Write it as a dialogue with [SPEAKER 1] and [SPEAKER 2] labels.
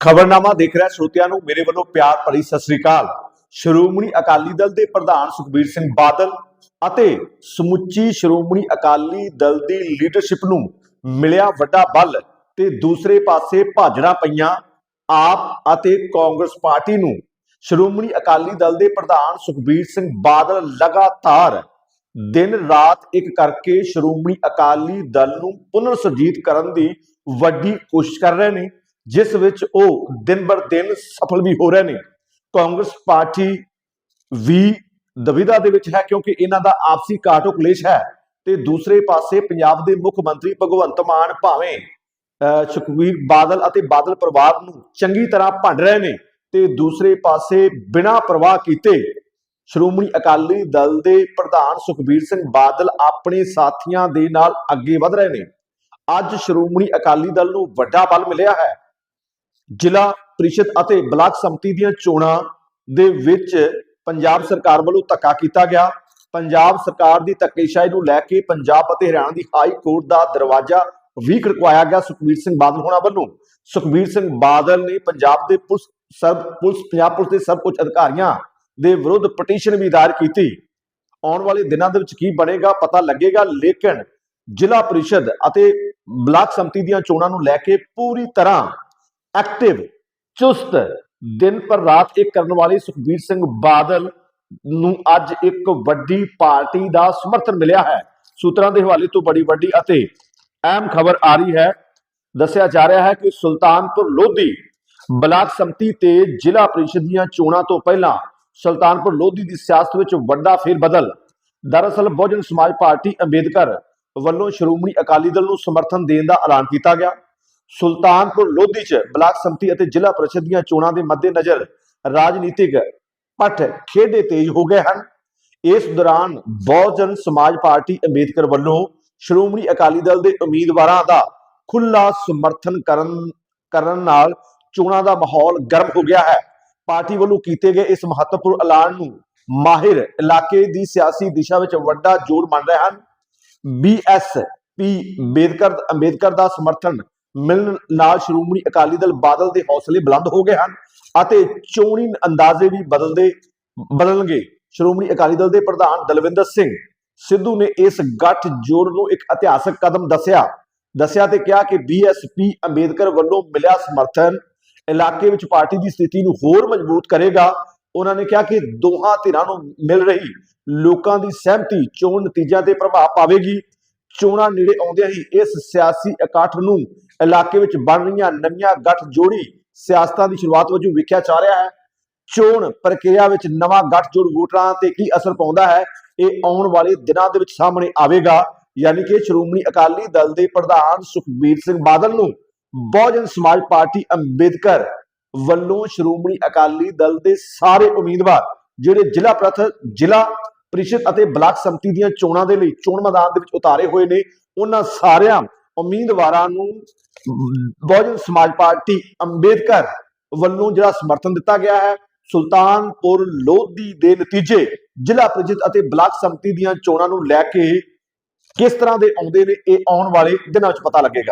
[SPEAKER 1] ਖਬਰਨਾਮਾ ਦੇਖ ਰਿਹਾ ਸਰੋਤਿਆਂ ਨੂੰ। ਮੇਰੇ ਵੱਲੋਂ ਪਿਆਰ ਭਰੀ ਸਤਿ ਸ੍ਰੀ ਅਕਾਲ। ਸ਼੍ਰੋਮਣੀ ਅਕਾਲੀ ਦਲ ਦੇ ਪ੍ਰਧਾਨ ਸੁਖਬੀਰ ਸਿੰਘ ਬਾਦਲ ਅਤੇ ਸਮੁੱਚੀ ਸ਼੍ਰੋਮਣੀ ਅਕਾਲੀ ਦਲ ਦੀ ਲੀਡਰਸ਼ਿਪ ਨੂੰ ਮਿਲਿਆ ਵੱਡਾ ਬਲ ਤੇ ਦੂਸਰੇ ਪਾਸੇ ਭਾਜੜਾਂ ਪਈਆਂ ਆਪ ਅਤੇ ਕਾਂਗਰਸ ਪਾਰਟੀ ਨੂੰ। ਸ਼੍ਰੋਮਣੀ ਅਕਾਲੀ ਦਲ ਦੇ ਪ੍ਰਧਾਨ ਸੁਖਬੀਰ ਸਿੰਘ ਬਾਦਲ ਲਗਾਤਾਰ ਦਿਨ ਰਾਤ ਇੱਕ ਕਰਕੇ ਸ਼੍ਰੋਮਣੀ ਅਕਾਲੀ ਦਲ ਨੂੰ ਪੁਨਰ ਸੁਰਜੀਤ ਕਰਨ ਦੀ ਵੱਡੀ ਕੋਸ਼ਿਸ਼ ਕਰ ਰਹੇ ਨੇ। ਜਿਸ ਵਿੱਚ ਉਹ ਦਿਨ ਬਰ ਦਿਨ ਸਫਲ ਵੀ ਹੋ ਰਹੇ ਨੇ। ਕਾਂਗਰਸ ਪਾਰਟੀ ਵੀ ਦੁਵਿਧਾ ਦੇ ਵਿੱਚ ਹੈ ਕਿਉਂਕਿ ਇਹਨਾਂ ਦਾ ਆਪਸੀ ਕਾਟੋ ਕਲੇਸ਼ ਹੈ ਤੇ ਦੂਸਰੇ ਪਾਸੇ ਪੰਜਾਬ ਦੇ ਮੁੱਖ ਮੰਤਰੀ ਭਗਵੰਤ ਮਾਨ ਭਾਵੇਂ ਅਹ, ਸੁਖਬੀਰ ਬਾਦਲ ਅਤੇ ਬਾਦਲ ਪਰਿਵਾਰ ਨੂੰ ਚੰਗੀ ਤਰ੍ਹਾਂ ਭੰਡ ਰਹੇ ਨੇ ਤੇ ਦੂਸਰੇ ਪਾਸੇ ਬਿਨਾਂ ਪ੍ਰਵਾਹ ਕੀਤੇ ਸ਼੍ਰੋਮਣੀ ਅਕਾਲੀ ਦਲ ਦੇ ਪ੍ਰਧਾਨ ਸੁਖਬੀਰ ਸਿੰਘ ਬਾਦਲ ਆਪਣੇ ਸਾਥੀਆਂ ਦੇ ਨਾਲ ਅੱਗੇ ਵਧ ਰਹੇ ਨੇ। ਅੱਜ ਸ਼੍ਰੋਮਣੀ ਅਕਾਲੀ ਦਲ ਨੂੰ ਵੱਡਾ ਬਲ ਮਿਲਿਆ ਹੈ। ਜ਼ਿਲ੍ਹਾ ਪ੍ਰੀਸ਼ਦ ਅਤੇ ਬਲਾਕ ਸੰਮਤੀ ਦੀਆਂ ਚੋਣਾਂ ਦੇ ਵਿੱਚ ਪੰਜਾਬ ਸਰਕਾਰ ਵੱਲੋਂ ਧੱਕਾ ਕੀਤਾ ਗਿਆ। ਪੰਜਾਬ ਸਰਕਾਰ ਦੀ ਧੱਕੇਸ਼ਾਹੀ ਨੂੰ ਲੈ ਕੇ ਪੰਜਾਬ ਅਤੇ ਹਰਿਆਣਾ ਦੀ ਹਾਈ ਕੋਰਟ ਦਾ ਦਰਵਾਜ਼ਾ ਵੀ ਖੜਕਵਾਇਆ ਗਿਆ ਸੁਖਬੀਰ ਸਿੰਘ ਬਾਦਲ ਹੋਣਾ ਵੱਲੋਂ। ਸੁਖਬੀਰ ਸਿੰਘ ਬਾਦਲ ਨੇ ਪੰਜਾਬ ਦੇ ਪੁਲਿਸ ਸਰਬ ਪੁਲਿਸ, ਪੰਜਾਬ ਪੁਲਿਸ ਦੇ ਸਭ ਕੁਝ ਅਧਿਕਾਰੀਆਂ ਦੇ ਵਿਰੁੱਧ ਪਟੀਸ਼ਨ ਵੀ ਦਾਇਰ ਕੀਤੀ। ਆਉਣ ਵਾਲੇ ਦਿਨਾਂ ਦੇ ਵਿੱਚ ਕੀ ਬਣੇਗਾ ਪਤਾ ਲੱਗੇਗਾ, ਲੇਕਿਨ ਜ਼ਿਲ੍ਹਾ ਪ੍ਰੀਸ਼ਦ ਅਤੇ ਬਲਾਕ ਸੰਮਤੀ ਦੀਆਂ ਚੋਣਾਂ ਨੂੰ ਲੈ ਕੇ ਪੂਰੀ ਤਰ੍ਹਾਂ ਐਕਟਿਵ ਚੁਸਤ। ਦਿਨ ਪਰ ਰਾਤ ਇਹ ਕਰਨ ਵਾਲੇ ਸੁਖਬੀਰ ਸਿੰਘ ਬਾਦਲ ਨੂੰ ਅੱਜ ਇੱਕ ਵੱਡੀ ਪਾਰਟੀ ਦਾ ਸਮਰਥਨ ਮਿਲਿਆ ਹੈ। ਸੂਤਰਾਂ ਦੇ ਹਵਾਲੇ ਤੋਂ ਬੜੀ ਵੱਡੀ ਅਤੇ ਅਹਿਮ ਖਬਰ ਆ ਰਹੀ ਹੈ। ਦੱਸਿਆ ਜਾ ਰਿਹਾ ਹੈ ਕਿ ਸੁਲਤਾਨਪੁਰ ਲੋਧੀ ਬਲਾਕ ਸੰਮਤੀ ਤੇ ਜ਼ਿਲ੍ਹਾ ਪ੍ਰੀਸ਼ਦ ਦੀਆਂ ਚੋਣਾਂ ਤੋਂ ਪਹਿਲਾਂ ਸੁਲਤਾਨਪੁਰ ਲੋਧੀ ਦੀ ਸਿਆਸਤ ਵਿੱਚ ਵੱਡਾ ਫੇਰ ਬਦਲ ਦਰਅਸਲ ਬਹੁਜਨ ਸਮਾਜ ਪਾਰਟੀ ਅੰਬੇਦਕਰ ਵੱਲੋਂ ਸ਼੍ਰੋਮਣੀ ਅਕਾਲੀ ਦਲ ਨੂੰ ਸਮਰਥਨ ਦੇਣ ਦਾ ਐਲਾਨ ਕੀਤਾ ਗਿਆ। ਸੁਲਤਾਨਪੁਰ ਲੋਧੀ 'ਚ ਬਲਾਕ ਸੰਮਤੀ ਅਤੇ ਜ਼ਿਲ੍ਹਾ ਪ੍ਰੀਸ਼ਦ ਦੀਆਂ ਚੋਣਾਂ ਦੇ ਮੱਦੇਨਜ਼ਰ ਰਾਜਨੀਤਿਕ ਪੱਠ ਖੇਡੇ ਤੇਜ਼ ਹੋ ਗਏ ਹਨ। ਇਸ ਦੌਰਾਨ ਬਹੁਜਨ ਸਮਾਜ ਪਾਰਟੀ ਅੰਬੇਦਕਰ ਵੱਲੋਂ ਸ਼੍ਰੋਮਣੀ ਅਕਾਲੀ ਦਲ ਦੇ ਉਮੀਦਵਾਰਾਂ ਦਾ ਖੁੱਲਾ ਸਮਰਥਨ ਕਰਨ ਕਰਨ ਨਾਲ ਚੋਣਾਂ ਦਾ ਮਾਹੌਲ ਗਰਮ ਹੋ ਗਿਆ ਹੈ। ਪਾਰਟੀ ਵੱਲੋਂ ਕੀਤੇ ਗਏ ਇਸ ਮਹੱਤਵਪੂਰਨ ਐਲਾਨ ਨੂੰ ਮਾਹਿਰ ਇਲਾਕੇ ਦੀ ਸਿਆਸੀ ਦਿਸ਼ਾ ਵਿੱਚ ਵੱਡਾ ਜੋੜ ਮੰਨ ਰਹੇ ਹਨ। ਬੀਐਸਪੀ ਅੰਬੇਦਕਰ ਅੰਬੇਦਕਰ ਦਾ ਸਮਰਥਨ ਮਿਲਣ ਨਾਲ ਸ਼੍ਰੋਮਣੀ ਅਕਾਲੀ ਦਲ ਬਾਦਲ ਦੇ ਹੌਸਲੇ ਬੁਲੰਦ ਹੋ ਗਏ ਹਨ ਅਤੇ ਚੋਣੀ ਅੰਦਾਜ਼ੇ ਵੀ ਬਦਲਦੇ, ਬਦਲਣਗੇ। ਸ਼੍ਰੋਮਣੀ ਅਕਾਲੀ ਦਲ ਦੇ ਪ੍ਰਧਾਨ ਦਲਵਿੰਦਰ ਸਿੰਘ ਸਿੱਧੂ ਨੇ ਇਸ ਗੱਠ ਜੋੜ ਨੂੰ ਇੱਕ ਇਤਿਹਾਸਕ ਕਦਮ ਦੱਸਿਆ। ਦੱਸਿਆ ਤੇ ਕਿਹਾ ਕਿ ਬੀਐਸਪੀ ਅੰਬੇਦਕਰ ਵੱਲੋਂ ਮਿਲਿਆ ਸਮਰਥਨ ਇਲਾਕੇ ਵਿੱਚ ਪਾਰਟੀ ਦੀ ਸਥਿਤੀ ਨੂੰ ਹੋਰ ਮਜ਼ਬੂਤ ਕਰੇਗਾ। ਉਹਨਾਂ ਨੇ ਕਿਹਾ ਕਿ ਦੋਹਾਂ ਧਿਰਾਂ ਨੂੰ ਮਿਲ ਰਹੀ ਲੋਕਾਂ ਦੀ ਸਹਿਮਤੀ ਚੋਣ ਨਤੀਜਿਆਂ ਤੇ ਪ੍ਰਭਾਵ ਪਾਵੇਗੀ। ਚੋਣਾਂ ਨੇੜੇ ਆਉਂਦਿਆਂ ਹੀ ਇਸ ਸਿਆਸੀ ਇਕੱਠ ਨੂੰ ਇਲਾਕੇ ਵਿੱਚ ਬਣ ਰਹੀਆਂ ਨਵੀਆਂ ਗੱਠ ਜੋੜੀ ਸਿਆਸਤਾਂ ਦੀ ਸ਼ੁਰੂਆਤ ਵਜੋਂ ਵੇਖਿਆ ਜਾ ਰਿਹਾ ਹੈ। ਚੋਣ ਪ੍ਰਕਿਰਿਆ ਵਿੱਚ ਨਵਾਂ ਗੱਠ ਜੋੜ ਵੋਟਰਾਂ ਤੇ ਕੀ ਅਸਰ ਪਾਉਂਦਾ ਹੈ, ਇਹ ਆਉਣ ਵਾਲੇ ਦਿਨਾਂ ਦੇ ਵਿੱਚ ਸਾਹਮਣੇ ਆਵੇਗਾ। ਯਾਨੀ ਕਿ ਸ਼੍ਰੋਮਣੀ ਅਕਾਲੀ ਦਲ ਦੇ ਪ੍ਰਧਾਨ ਸੁਖਬੀਰ ਸਿੰਘ ਬਾਦਲ ਨੂੰ ਬਹੁਜਨ ਸਮਾਜ ਪਾਰਟੀ ਅੰਬੇਦਕਰ ਵੱਲੋਂ ਸ਼੍ਰੋਮਣੀ ਅਕਾਲੀ ਦਲ ਦੇ ਸਾਰੇ ਉਮੀਦਵਾਰ, ਜਿਹੜੇ ਜ਼ਿਲ੍ਹਾ ਪ੍ਰਥ, ਜ਼ਿਲ੍ਹਾ ਪ੍ਰੀਸ਼ਦ ਅਤੇ ਬਲਾਕ ਸੰਮਤੀ ਦੀਆਂ ਚੋਣਾਂ ਦੇ ਲਈ ਚੋਣ ਮੈਦਾਨ ਦੇ ਵਿੱਚ ਉਤਾਰੇ ਹੋਏ ਨੇ, ਉਹਨਾਂ ਸਾਰਿਆਂ ਉਮੀਦਵਾਰਾਂ ਨੂੰ ਬਹੁਜਨ ਸਮਾਜ ਪਾਰਟੀ ਅੰਬੇਦਕਰ ਵੱਲੋਂ ਜਿਹੜਾ ਸਮਰਥਨ ਦਿੱਤਾ ਗਿਆ ਹੈ, ਸੁਲਤਾਨਪੁਰ ਲੋਧੀ ਦੇ ਨਤੀਜੇ ਜ਼ਿਲ੍ਹਾ ਪ੍ਰੀਸ਼ਦ ਅਤੇ ਬਲਾਕ ਸੰਮਤੀ ਦੀਆਂ ਚੋਣਾਂ ਨੂੰ ਲੈ ਕੇ ਕਿਸ ਤਰ੍ਹਾਂ ਦੇ ਆਉਂਦੇ ਨੇ, ਇਹ ਆਉਣ ਵਾਲੇ ਦਿਨਾਂ ਵਿੱਚ ਪਤਾ ਲੱਗੇਗਾ।